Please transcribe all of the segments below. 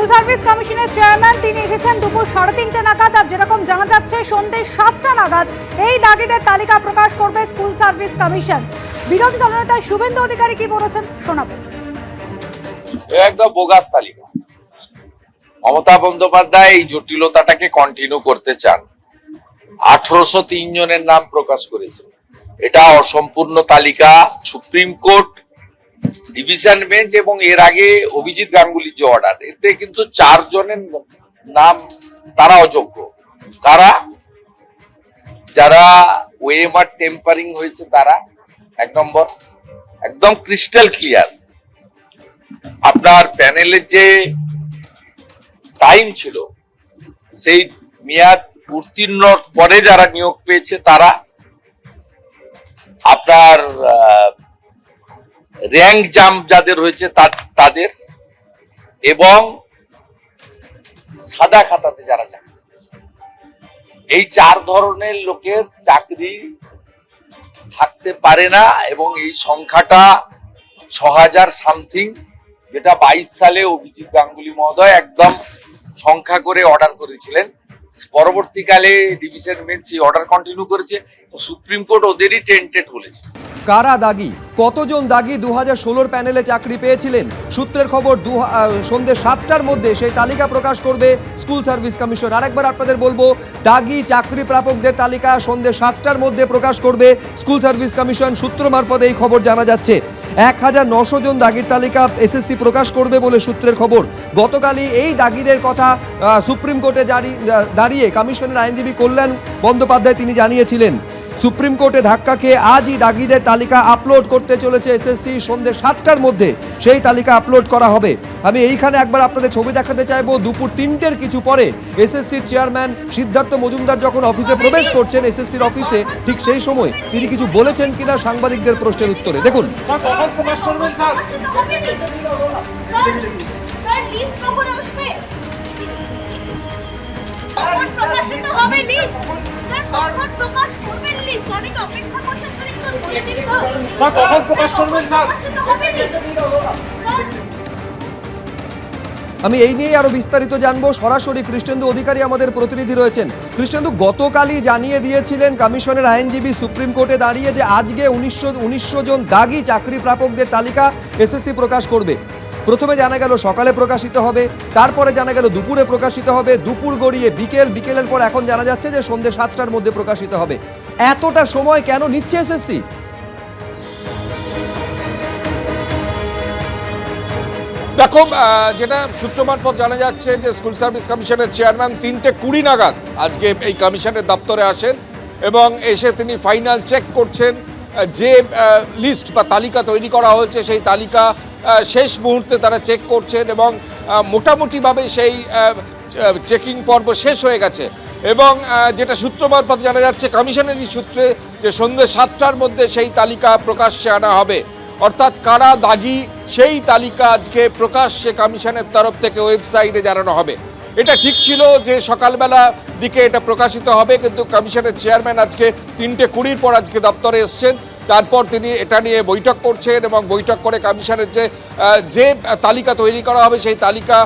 School service কমিশনের chairman, তিনি এসেছেন দুপুর সাড়ে তিনটে নাগাদ আর যেরকম জানা যাচ্ছে সন্ধ্যে সাতটা নাগাদ এই দাগিদের তালিকা প্রকাশ করবে স্কুল সার্ভিস কমিশন। বিরোধী দলনেতা শুভেন্দু অধিকারী কি বলেছেন শোনাবো। একদম বোগাস তালিকা। মমতা বন্দ্যোপাধ্যায় এই জটিলতাটাকে কন্টিনিউ করতে চান। আঠারোশো তিন জনের নাম প্রকাশ করেছে। এটা অসম্পূর্ণ তালিকা। সুপ্রিম কোর্ট ডিভিশন বেঞ্চ এবং এর আগে অভিজিৎ গাঙ্গুলির যে অর্ডার এতে কিন্তু চারজনের নাম তারা অযোগ্য। কারা? যারা ওয়েমার টেম্পারিং হয়েছে তারা, এক নম্বর। একদম ক্রিস্টাল ক্লিয়ার আপনার প্যানেলের যে টাইম ছিল, সেই মেয়াদ উত্তীর্ণ পরে যারা নিয়োগ পেয়েছে তারা, আপনার র্যাঙ্ক জাম্প যাদের হয়েছে তাদের এবং সাদা খাতাতে যারা চাকরি। এই চার ধরনের লোকের চাকরি থাকতে পারে না এবং এই সংখ্যাটা ছ হাজার সামথিং, যেটা বাইশ সালে অভিজিৎ গাঙ্গুলি মহোদয় একদম সংখ্যা করে অর্ডার করেছিলেন পরবর্তীকালে ডিভিশন বেঞ্চ সেই অর্ডার কন্টিনিউ করেছে সুপ্রিম কোর্ট ওদেরই টেন্টেড বলেছে। কারা দাগি? কতজন দাগি দু হাজার প্যানেলে চাকরি পেয়েছিলেন? সূত্রের খবর দু সন্ধ্যে সাতটার মধ্যে সেই তালিকা প্রকাশ করবে স্কুল সার্ভিস কমিশন। আরেকবার আপনাদের বলব, দাগি চাকরি প্রাপকদের তালিকা সন্ধ্যে সাতটার মধ্যে প্রকাশ করবে স্কুল সার্ভিস কমিশন। সূত্র মারফত এই খবর জানা যাচ্ছে। এক হাজার নশো জন দাগির তালিকা এসএসসি প্রকাশ করবে বলে সূত্রের খবর। গতকালই এই দাগিদের কথা সুপ্রিম কোর্টে জারি দাঁড়িয়ে কমিশনের আইনজীবী কল্যাণ বন্দ্যোপাধ্যায় তিনি জানিয়েছিলেন। সুপ্রিম কোর্টে ধাক্কা খেয়ে আজই দাগিদের তালিকা আপলোড করতে চলেছে এসএসসি সন্ধ্যে সাতটার মধ্যে সেই তালিকা আপলোড করা হবে। আমি এইখানে একবার আপনাদের ছবি দেখাতে চাইব। দুপুর তিনটের কিছু পরে এসএসসির চেয়ারম্যান সিদ্ধার্থ মজুমদার যখন অফিসে প্রবেশ করছেন এসএসসির অফিসে, ঠিক সেই সময় তিনি কিছু বলেছেন কিনা সাংবাদিকদের প্রশ্নের উত্তরে। দেখুন। স্যার স্যার, কখন প্রকাশ করবেন, স্যার? আমি এই নিয়েই আরও বিস্তারিত জানব। সরাসরি কৃষ্ণেন্দু অধিকারী আমাদের প্রতিনিধি রয়েছেন। কৃষ্ণেন্দু, গতকালই জানিয়ে দিয়েছিলেন কমিশনের আইনজীবী সুপ্রিম কোর্টে দাঁড়িয়ে যে আজকে উনিশশো উনিশশো জন দাগি চাকরি প্রাপকদের তালিকা এসএসসি প্রকাশ করবে। প্রথমে জানা গেল সকালে প্রকাশিত হবে, তারপরে জানা গেল দুপুরে প্রকাশিত হবে, দুপুর গড়িয়ে বিকেল, বিকেলের পর এখন জানা যাচ্ছে যে সন্ধ্যে সাতটার মধ্যে প্রকাশিত হবে। এতটা সময় কেন নিচ্ছে এসএসসি? দেখো যেটা সূত্র মারফত জানা যাচ্ছে যে স্কুল সার্ভিস কমিশনের চেয়ারম্যান তিনটে কুড়ি নাগাদ আজকে এই কমিশনের দপ্তরে আসেন এবং এসে তিনি ফাইনাল চেক করছেন যে লিস্ট বা তালিকা তৈরি করা হয়েছে সেই তালিকা শেষ মুহূর্তে তারা চেক করছেন এবং মোটামুটিভাবে সেই চেকিং পর্ব শেষ হয়ে গেছে। এবং যেটা সূত্র মারফত জানা যাচ্ছে, কমিশনেরই সূত্রে যে সন্ধ্যে সাতটার মধ্যে সেই তালিকা প্রকাশ্যে আনা হবে। অর্থাৎ কারা দাগি, সেই তালিকা আজকে প্রকাশ্যে কমিশনের তরফ থেকে ওয়েবসাইটে জানানো হবে। এটা ঠিক ছিল যে সকালবেলা দিকে এটা প্রকাশিত হবে, কিন্তু কমিশনের চেয়ারম্যান আজকে তিনটে কুড়ির পর আজকে দপ্তরে এসছেন। তারপর তিনি এটা নিয়ে বৈঠক করছেন এবং বৈঠক করে কমিশনের যে যে তালিকা তৈরি করা হবে, সেই তালিকা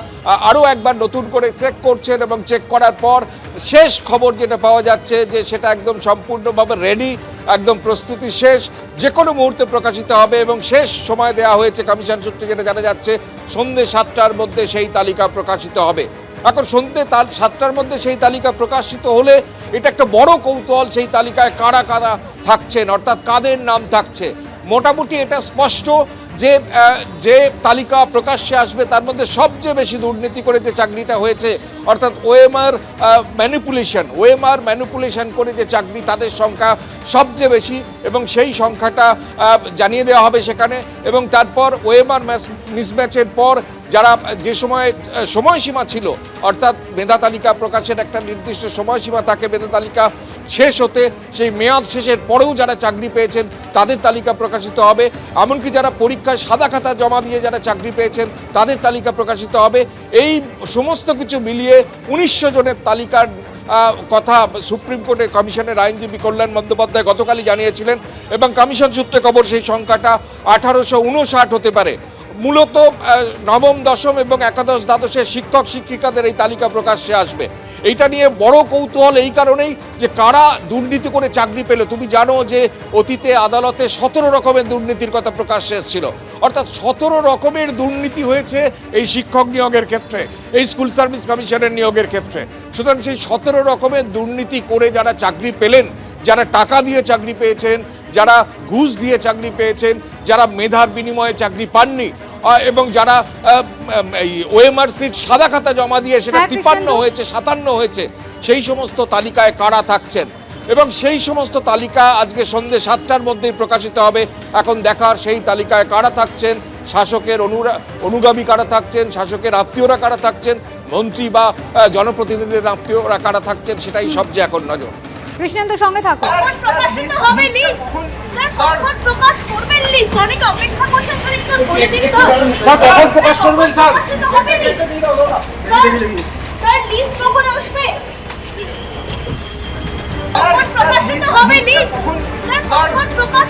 আরও একবার নতুন করে চেক করছেন এবং চেক করার পর শেষ খবর যেটা পাওয়া যাচ্ছে যে সেটা একদম সম্পূর্ণভাবে রেডি একদম প্রস্তুতি শেষ। যে কোনো মুহূর্তে প্রকাশিত হবে এবং শেষ সময় দেওয়া হয়েছে কমিশন সূত্রে যেটা জানা যাচ্ছে সন্ধ্যে সাতটার মধ্যে সেই তালিকা প্রকাশিত হবে। এখন সন্ধ্যে তার সাতটার মধ্যে সেই তালিকা প্রকাশিত হলে এটা একটা বড় কৌতূহল, সেই তালিকায় কারা কারা থাকছেন, অর্থাৎ কাদের নাম থাকছে? মোটামুটি এটা স্পষ্ট যে যে তালিকা প্রকাশ্যে আসবে, তার মধ্যে সবচেয়ে বেশি দুর্নীতি করে যে চাকরিটা হয়েছে, অর্থাৎ ওএমআর ম্যানিপুলেশন ওএমআর ম্যানিপুলেশন করে যে চাকরি, তাদের সংখ্যা সবচেয়ে বেশি এবং সেই সংখ্যাটা জানিয়ে দেওয়া হবে সেখানে এবং তারপর ওএমআর মিসম্যাচের পর যারা যে সময়, সময়সীমা ছিল, অর্থাৎ মেধা তালিকা প্রকাশের একটা নির্দিষ্ট সময়সীমা থাকে, মেধা তালিকা শেষ হতে সেই মেয়াদ শেষের পরেও যারা চাকরি পেয়েছেন, তাদের তালিকা প্রকাশিত হবে। এমনকি যারা পরীক্ষায় সাদা খাতা জমা দিয়ে যারা চাকরি পেয়েছেন, তাদের তালিকা প্রকাশিত হবে। এই সমস্ত কিছু মিলিয়ে উনিশশো জনের তালিকার কথা সুপ্রিম কোর্টের কমিশনের আইনজীবী কল্যাণ বন্দ্যোপাধ্যায় গতকালই জানিয়েছিলেন এবং কমিশন সূত্রে খবর সেই সংখ্যাটা আঠারোশো উনষাট হতে পারে। মূলত নবম, দশম এবং একাদশ দ্বাদশের শিক্ষক, শিক্ষিকাদের এই তালিকা প্রকাশ্যে আসবে। এইটা নিয়ে বড় কৌতূহল এই কারণেই যে কারা দুর্নীতি করে চাকরি পেল। তুমি জানো যে অতীতে আদালতে সতেরো রকমের দুর্নীতির কথা প্রকাশ্যে এসেছিল। অর্থাৎ সতেরো রকমের দুর্নীতি হয়েছে এই শিক্ষক নিয়োগের ক্ষেত্রে, এই স্কুল সার্ভিস কমিশনের নিয়োগের ক্ষেত্রে। সুতরাং সেই সতেরো রকমের দুর্নীতি করে যারা চাকরি পেলেন, যারা টাকা দিয়ে চাকরি পেয়েছেন, যারা ঘুষ দিয়ে চাকরি পেয়েছেন, যারা মেধার বিনিময়ে চাকরি পাননি এবং যারা এই ওএমআর সিট সাদা খাতা জমা দিয়ে সেটা হ্যাঁ, তিপ্পান্ন হয়েছে সাতান্ন হয়েছে সেই সমস্ত তালিকায় কারা থাকছেন? এবং সেই সমস্ত তালিকা আজকে সন্ধ্যে সাতটার মধ্যেই প্রকাশিত হবে। এখন দেখার সেই তালিকায় কারা থাকছেন? শাসকের অনুরা অনুগামী কারা থাকছেন? শাসকের আত্মীয়রা কারা থাকছেন? মন্ত্রী বা জনপ্রতিনিধিদের আত্মীয়রা কারা থাকছেন? সেটাই সবচেয়ে এখন নজর। কৃষ্ণেন্দু সঙ্গে থাকো। প্রকাশিত হবে লিস্ট? স্যার কখন প্রকাশ করবেন লিস্ট? অনেকে অপেক্ষা করছেন স্যার একটু বলে দিন স্যার। স্যার, কখন প্রকাশ করবেন, স্যার? প্রকাশিত হবে লিস্ট? স্যার স্যার লিস্ট কখন আসবে? প্রকাশিত হবে লিস্ট স্যার কখন প্রকাশ